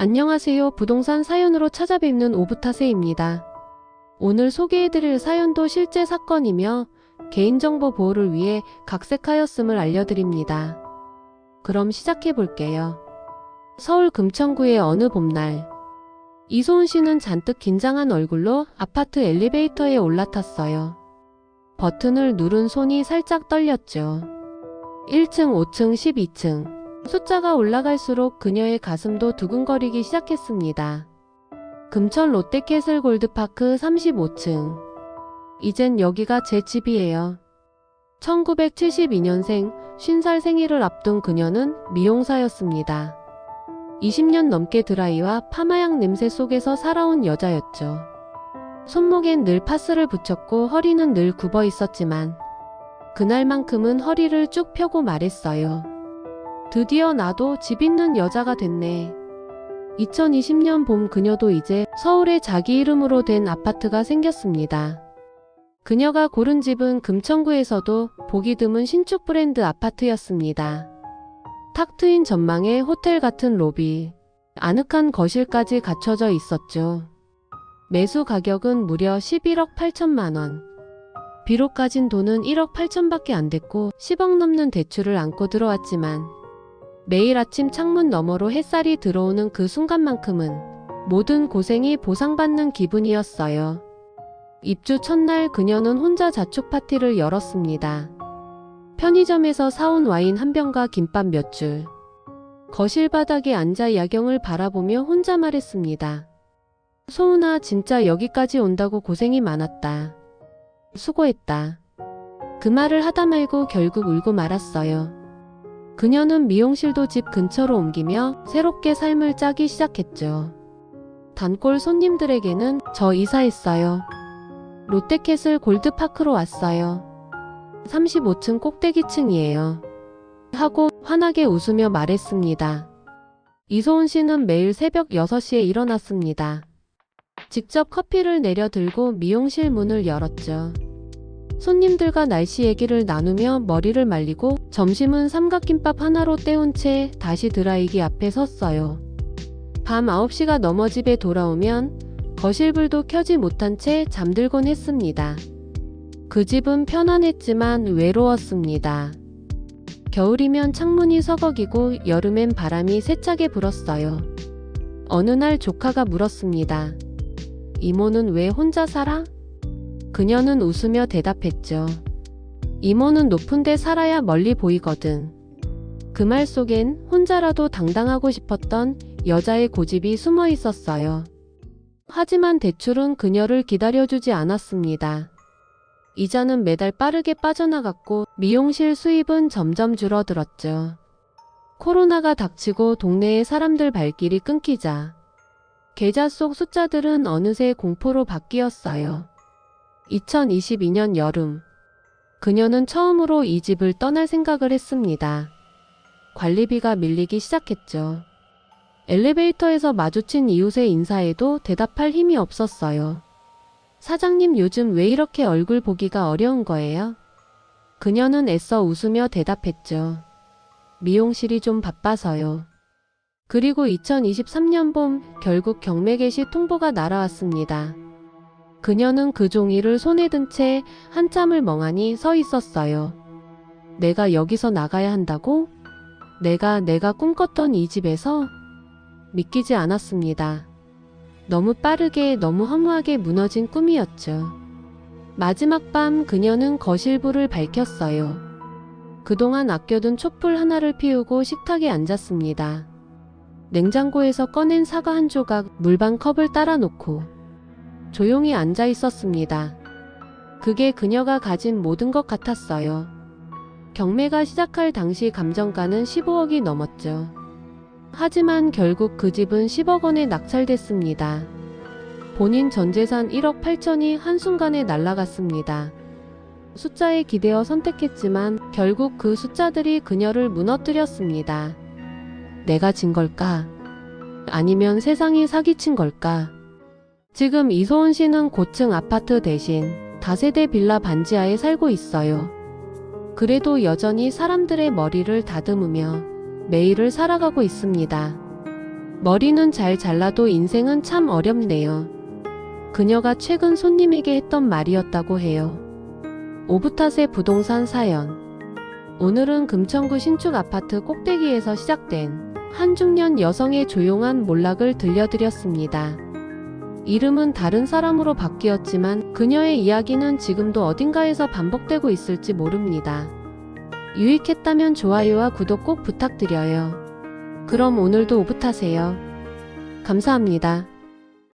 안녕하세요. 부동산 사연으로 찾아뵙는 오부타세입니다. 오늘 소개해드릴 사연도 실제 사건이며 개인정보 보호를 위해 각색하였음을 알려드립니다. 그럼 시작해볼게요. 서울 금천구의 어느 봄날. 이소은 씨는 잔뜩 긴장한 얼굴로 아파트 엘리베이터에 올라탔어요. 버튼을 누른 손이 살짝 떨렸죠. 1층, 5층, 12층. 숫자가 올라갈수록 그녀의 가슴도 두근거리기 시작했습니다. 금천 롯데캐슬 골드파크 35층. 이젠 여기가 제 집이에요. 1972년생 50살 생일을 앞둔 그녀는 미용사였습니다. 20년 넘게 드라이와 파마향 냄새 속에서 살아온 여자였죠. 손목엔 늘 파스를 붙였고 허리는 늘 굽어 있었지만 그날만큼은 허리를 쭉 펴고 말했어요. 드디어 나도 집 있는 여자가 됐네. 2020년 봄 그녀도 이제 서울에 자기 이름으로 된 아파트가 생겼습니다. 그녀가 고른 집은 금천구에서도 보기 드문 신축 브랜드 아파트였습니다. 탁 트인 전망에 호텔 같은 로비, 아늑한 거실까지 갖춰져 있었죠. 매수 가격은 무려 11억 8천만 원. 비록 가진 돈은 1억 8천밖에 안 됐고 10억 넘는 대출을 안고 들어왔지만 매일 아침 창문 너머로 햇살이 들어오는 그 순간만큼은 모든 고생이 보상받는 기분이었어요. 입주 첫날 그녀는 혼자 자축 파티를 열었습니다. 편의점에서 사온 와인 한 병과 김밥 몇 줄. 거실 바닥에 앉아 야경을 바라보며 혼자 말했습니다. 소은아, 진짜 여기까지 온다고 고생이 많았다. 수고했다. 그 말을 하다 말고 결국 울고 말았어요. 그녀는 미용실도 집 근처로 옮기며 새롭게 삶을 짜기 시작했죠. 단골 손님들에게는 저 이사했어요. 롯데캐슬 골드파크로 왔어요. 35층 꼭대기층이에요. 하고 환하게 웃으며 말했습니다. 이소은 씨는 매일 새벽 6시에 일어났습니다. 직접 커피를 내려 들고 미용실 문을 열었죠. 손님들과 날씨 얘기를 나누며 머리를 말리고 점심은 삼각김밥 하나로 때운 채 다시 드라이기 앞에 섰어요. 밤 9시가 넘어 집에 돌아오면 거실불도 켜지 못한 채 잠들곤 했습니다. 그 집은 편안했지만 외로웠습니다. 겨울이면 창문이 서걱이고 여름엔 바람이 세차게 불었어요. 어느 날 조카가 물었습니다. 이모는 왜 혼자 살아? 그녀는 웃으며 대답했죠. 이모는 높은 데 살아야 멀리 보이거든. 그 말 속엔 혼자라도 당당하고 싶었던 여자의 고집이 숨어 있었어요. 하지만 대출은 그녀를 기다려주지 않았습니다. 이자는 매달 빠르게 빠져나갔고 미용실 수입은 점점 줄어들었죠. 코로나가 닥치고 동네의 사람들 발길이 끊기자 계좌 속 숫자들은 어느새 공포로 바뀌었어요. 2022년 여름 그녀는 처음으로 이 집을 떠날 생각을 했습니다. 관리비가 밀리기 시작했죠. 엘리베이터에서 마주친 이웃의 인사에도 대답할 힘이 없었어요. 사장님 요즘 왜 이렇게 얼굴 보기가 어려운 거예요? 그녀는 애써 웃으며 대답했죠. 미용실이 좀 바빠서요. 그리고 2023년 봄 결국 경매 개시 통보가 날아왔습니다. 그녀는 그 종이를 손에 든 채 한참을 멍하니 서 있었어요. 내가 여기서 나가야 한다고? 내가 내가 꿈꿨던 이 집에서? 믿기지 않았습니다. 너무 빠르게 너무 허무하게 무너진 꿈이었죠. 마지막 밤 그녀는 거실불을 밝혔어요. 그동안 아껴둔 촛불 하나를 피우고 식탁에 앉았습니다. 냉장고에서 꺼낸 사과 한 조각 물반 컵을 따라 놓고 조용히 앉아 있었습니다. 그게 그녀가 가진 모든 것 같았어요. 경매가 시작할 당시 감정가는 15억이 넘었죠. 하지만 결국 그 집은 10억 원에 낙찰됐습니다. 본인 전 재산 1억 8천이 한순간에 날아갔습니다. 숫자에 기대어 선택했지만 결국 그 숫자들이 그녀를 무너뜨렸습니다. 내가 진 걸까? 아니면 세상이 사기친 걸까? 지금 이소은 씨는 고층 아파트 대신 다세대 빌라 반지하에 살고 있어요. 그래도 여전히 사람들의 머리를 다듬으며 매일을 살아가고 있습니다. 머리는 잘 잘라도 인생은 참 어렵네요. 그녀가 최근 손님에게 했던 말이었다고 해요. 오붓탓의 부동산 사연. 오늘은 금천구 신축 아파트 꼭대기에서 시작된 한 중년 여성의 조용한 몰락을 들려드렸습니다. 이름은 다른 사람으로 바뀌었지만 그녀의 이야기는 지금도 어딘가에서 반복되고 있을지 모릅니다. 유익했다면 좋아요와 구독 꼭 부탁드려요. 그럼 오늘도 오붓하세요. 감사합니다.